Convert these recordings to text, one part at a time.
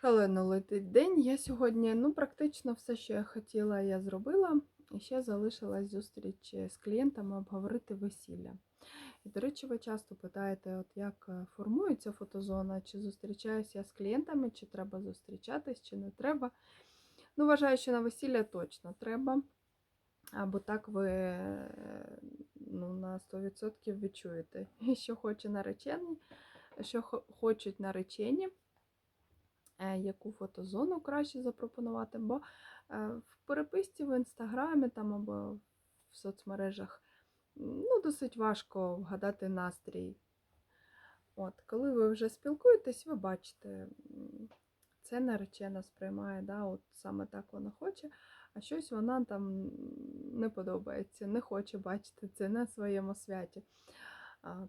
Шалено летить день. Я сьогодні, ну, практично все, що я хотіла, я зробила. І ще залишилась зустріч з клієнтами обговорити весілля. І, до речі, ви часто питаєте, от як е, формується фотозона, чи зустрічаюся я з клієнтами, чи треба зустрічатись, чи не треба. Ну, вважаю, що на весілля точно треба. Або так ви е, ну, на 100% відчуєте, що хоче наречений, що хочуть наречені е, яку фотозону краще запропонувати, бо е, в переписці в інстаграмі там або в соцмережах ну, досить важко вгадати настрій. От, коли ви вже спілкуєтесь, ви бачите, це наречена сприймає, да, от саме так вона хоче, а щось вона там не подобається, не хоче бачити це на своєму святі.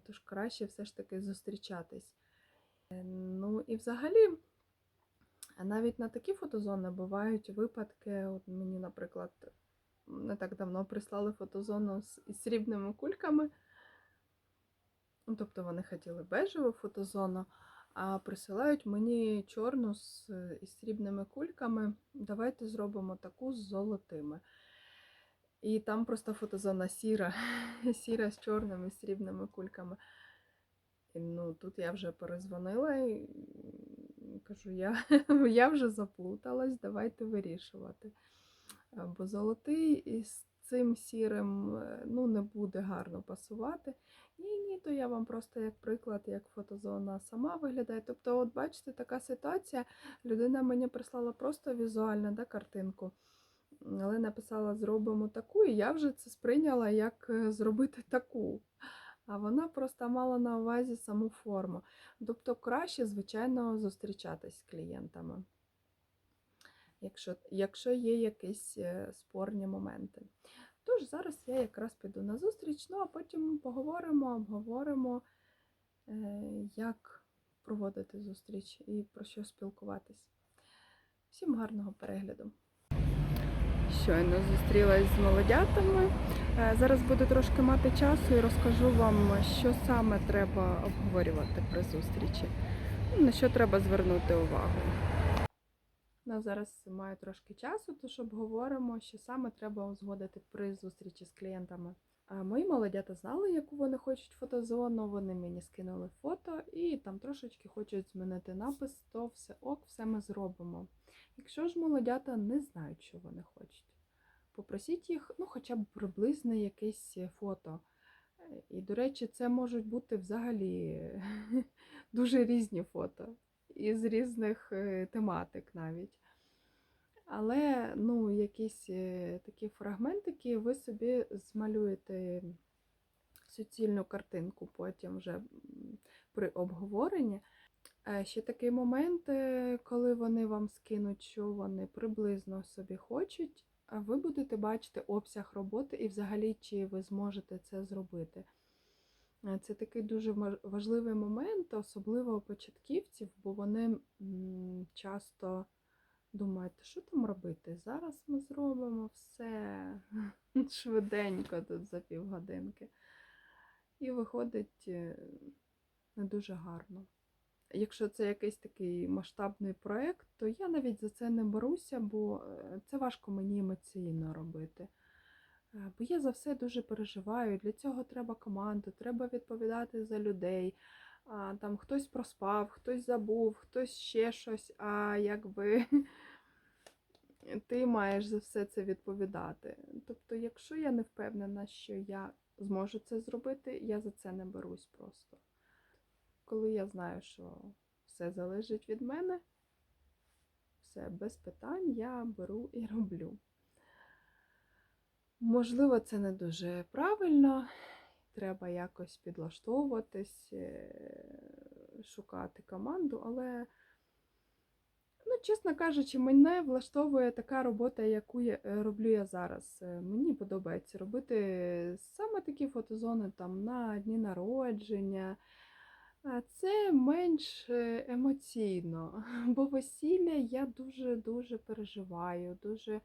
Тож краще все ж таки зустрічатись. Е, Ну і взагалі, а навіть на такі фотозони бувають випадки. От мені, наприклад, не так давно прислали фотозону з срібними кульками. Ну, Тобто вони хотіли бежеву фотозону, а присилають мені чорну з із срібними кульками. Давайте зробимо таку з золотими. І там просто фотозона сіра, сіра з чорними срібними кульками. І, ну, тут я вже перезвонила і кажу, я, я вже заплуталась, давайте вирішувати. Е, Бо золотий із цим сірим е, ну, не буде гарно пасувати. Ні, ні, то я вам просто як приклад, як фотозона сама виглядає. Тобто, от бачите, така ситуація. Людина мені прислала просто візуально да, картинку. Але написала, зробимо таку, і я вже це сприйняла як е, зробити таку. А вона просто мала на увазі саму форму. Тобто краще, звичайно, зустрічатись з клієнтами, якщо, якщо є якісь е, спорні моменти. Тож зараз я якраз піду на зустріч, ну а потім поговоримо, обговоримо, е, як проводити зустріч і про що спілкуватись. Всім гарного перегляду! Щойно зустрілась з молодятами. Е, Зараз буду трошки мати часу і розкажу вам, що саме треба обговорювати при зустрічі, ну, на що треба звернути увагу. Ну, зараз маю трошки часу, тож обговоримо, що саме треба узгодити при зустрічі з клієнтами. А Мої молодята знали, яку вони хочуть фотозону, вони мені скинули фото і там трошечки хочуть змінити напис, то все ок, все ми зробимо. Якщо ж молодята не знають, що вони хочуть, попросіть їх, ну, хоча б приблизне якесь фото. Е, І, до речі, це можуть бути взагалі дуже різні фото із різних е, тематик навіть. Але ну, якісь е, такі фрагментики ви собі змалюєте суцільну картинку потім вже при обговоренні. Е, Ще такий момент, е, коли вони вам скинуть, що вони приблизно собі хочуть, ви будете бачити обсяг роботи і взагалі, чи ви зможете це зробити. Е, Це такий дуже важливий момент, особливо у початківців, бо вони часто думають, що там робити? Зараз ми зробимо все швиденько тут за півгодинки. І виходить е, не дуже гарно. Якщо це якийсь такий масштабний проєкт, то я навіть за це не беруся, бо е, це важко мені емоційно робити. Е, Бо я за все дуже переживаю. Для цього треба команду, треба відповідати за людей. А, Там хтось проспав, хтось забув, хтось ще щось. А якби ти маєш за все це відповідати. Тобто, якщо я не впевнена, що я зможу це зробити, я за це не берусь просто. Коли я знаю, що все залежить від мене, все без питань я беру і роблю. Можливо, це не дуже правильно, треба якось підлаштовуватись, е, шукати команду, але, ну, чесно кажучи, мене влаштовує така робота, яку я е, роблю я зараз. Е, Мені подобається робити саме такі фотозони там на дні народження. Це менш е, емоційно, бо весілля я дуже-дуже переживаю, дуже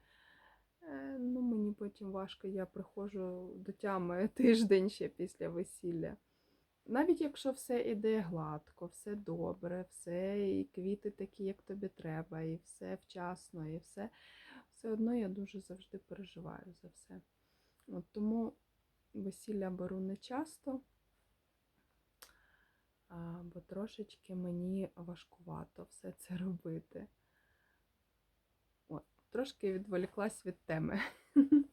Е, Ну, мені потім важко, я приходжу до тями тиждень ще після весілля. навіть якщо все іде гладко, все добре, все, і квіти такі, як тобі треба, і все вчасно, і все, все одно я дуже завжди переживаю за все. От тому весілля беру не часто, бо трошечки мені важкувато все це робити. От, трошки відволіклась від теми.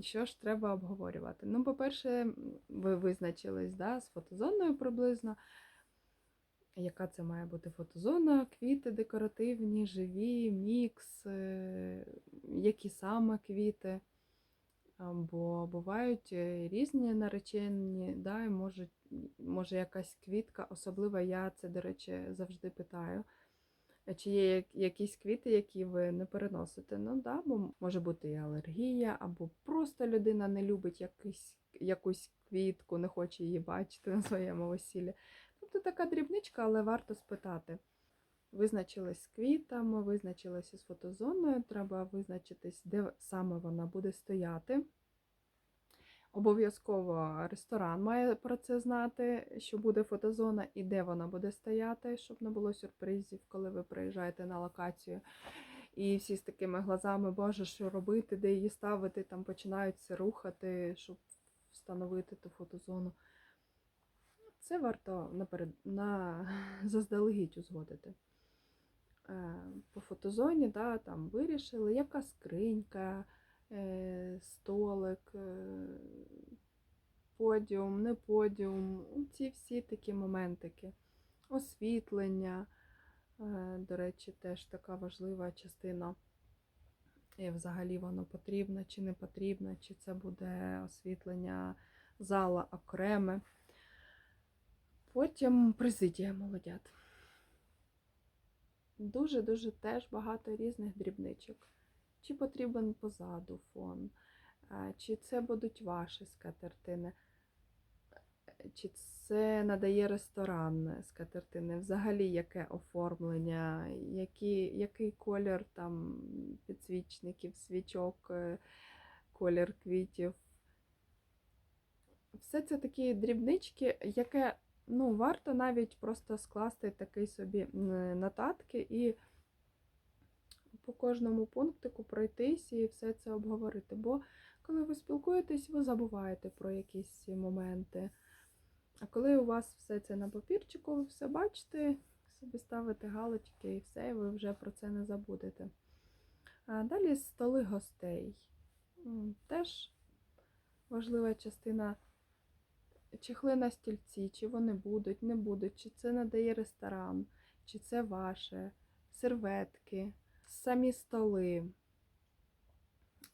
Що ж треба обговорювати? Ну, по-перше, ви визначились да, з фотозоною приблизно. Яка це має бути фотозона, квіти декоративні, живі, мікс, е, які саме квіти. Бо бувають е, різні наречені, да, і може, може якась квітка, особливо я це, до речі, завжди питаю. Е, Чи є якісь квіти, які ви не переносите? Ну да, бо може бути і алергія, або просто людина не любить якийсь, якусь квітку, не хоче її бачити на своєму весіллі. Тобто така дрібничка, але варто спитати. Визначились з квітами, визначилися з фотозоною, треба визначитись, де саме вона буде стояти. Обов'язково ресторан має про це знати, що буде фотозона і де вона буде стояти, щоб не було сюрпризів, коли ви приїжджаєте на локацію. І всі з такими глазами, Боже, що робити, де її ставити, там починаються рухати, щоб встановити ту фотозону. Це варто наперед, на заздалегідь узгодити. Е, По фотозоні да, там вирішили, яка скринька, столик, е, подіум, не подіум, ці всі такі моментики. Освітлення, е, до речі, теж така важлива частина. І взагалі воно потрібно чи не потрібно, чи це буде освітлення зала окреме. Потім президія молодят. Дуже-дуже теж багато різних дрібничок. Чи потрібен позаду фон, чи це будуть ваші скатертини, чи це надає ресторан скатертини, взагалі яке оформлення, які, який колір там підсвічників, свічок, е, колір квітів. Все це такі дрібнички, яке ну, варто навіть просто скласти такий собі нотатки і по кожному пунктику пройтись і все це обговорити. Бо коли ви спілкуєтесь, ви забуваєте про якісь моменти. А коли у вас все це на папірчику, ви все бачите, собі ставите галочки і все, і ви вже про це не забудете. А далі столи гостей. Теж важлива частина чехли на стільці, чи вони будуть, не будуть, чи це надає ресторан, чи це ваше, серветки, самі столи,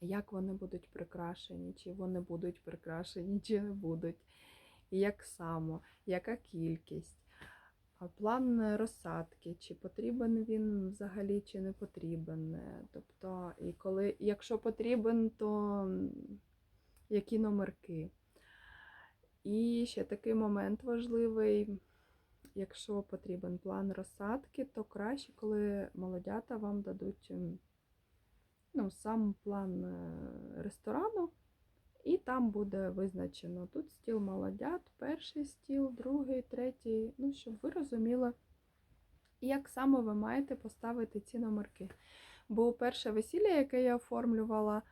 як вони будуть прикрашені, чи вони будуть прикрашені, чи не будуть, як само, яка кількість. План розсадки, чи потрібен він взагалі, чи не потрібен. Тобто, і коли, якщо потрібен, то які номерки. І ще такий момент важливий. Якщо потрібен план розсадки, то краще, коли молодята вам дадуть ем, ну, сам план е, ресторану, і там буде визначено тут стіл молодят, перший стіл, другий, третій. Ну, щоб ви розуміли, як саме ви маєте поставити ці номерки. Бо перше весілля, яке я оформлювала,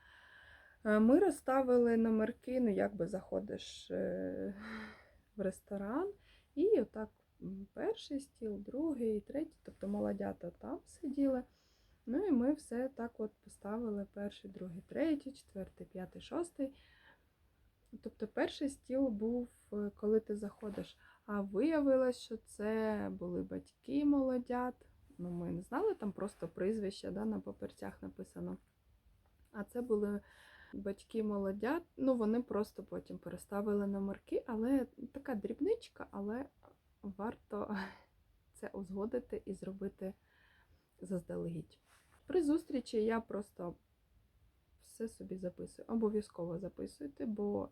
Е, Ми розставили номерки, ну якби заходиш е, в ресторан, і отак перший стіл, другий, третій, тобто молодята там сиділи. Ну і ми все так от поставили перший, другий, третій, четвертий, п'ятий, шостий. Тобто перший стіл був, е, коли ти заходиш. А виявилось, що це були батьки молодят. Ну, ми не знали, там просто прізвище да, на папірцях написано. А це були батьки молодят, ну вони просто потім переставили номерки, але така дрібничка, але варто це узгодити і зробити заздалегідь. При зустрічі я просто все собі записую. Обов'язково записуйте, бо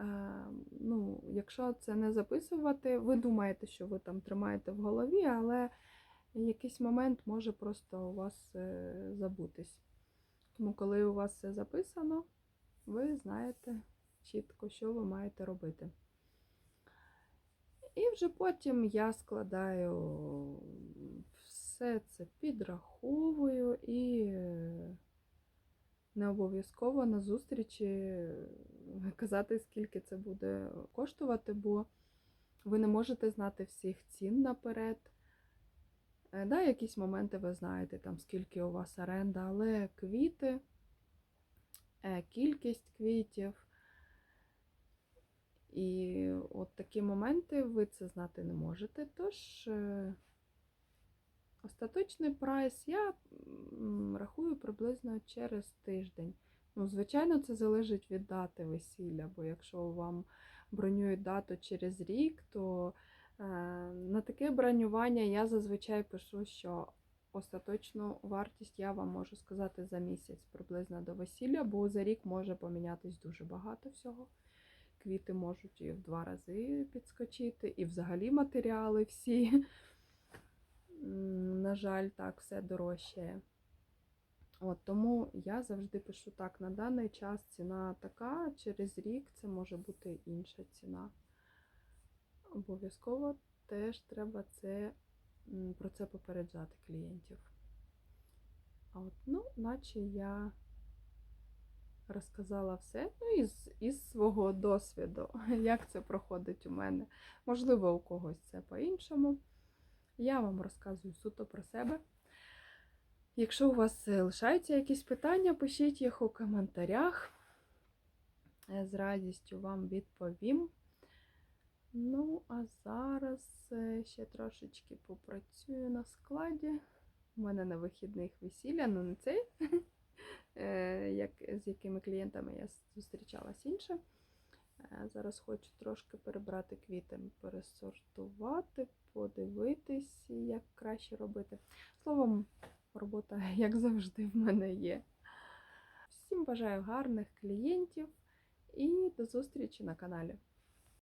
е, ну, якщо це не записувати, ви думаєте, що ви там тримаєте в голові, але якийсь момент може просто у вас е, забутись. Тому, коли у вас все записано, ви знаєте, чітко, що ви маєте робити. І вже потім я складаю все це підраховую і е, не обов'язково на зустрічі казати, скільки це буде коштувати, бо ви не можете знати всіх цін наперед. Е, Да, якісь моменти ви знаєте, там скільки у вас оренда, але квіти, е, кількість квітів. І от такі моменти ви це знати не можете. Тож е, остаточний прайс я рахую приблизно через тиждень. Ну, звичайно, це залежить від дати весілля, бо якщо вам бронюють дату через рік, то е, на таке бронювання я зазвичай пишу, що остаточну вартість я вам можу сказати за місяць приблизно до весілля, бо за рік може помінятись дуже багато всього. Квіти можуть і в два рази підскочити, і взагалі матеріали всі. На жаль, так, все дорожчає. От, тому я завжди пишу так, на даний час ціна така, через рік це може бути інша ціна. Обов'язково теж треба це, про це попереджати клієнтів. От, ну, наче я розказала все ну, із, із свого досвіду, як це проходить у мене. Можливо, у когось це по-іншому. Я вам розказую суто про себе. Якщо у вас е, лишаються якісь питання, пишіть їх у коментарях. Е, З радістю вам відповім. Ну, а зараз е, ще трошечки попрацюю на складі. У мене на вихідних весілля, ну не цей, як, з якими клієнтами я зустрічалась інше. Е, Зараз хочу трошки перебрати квіти, пересортувати, подивитись, як краще робити. Словом, робота, як завжди, в мене є. Всім бажаю гарних клієнтів і до зустрічі на каналі.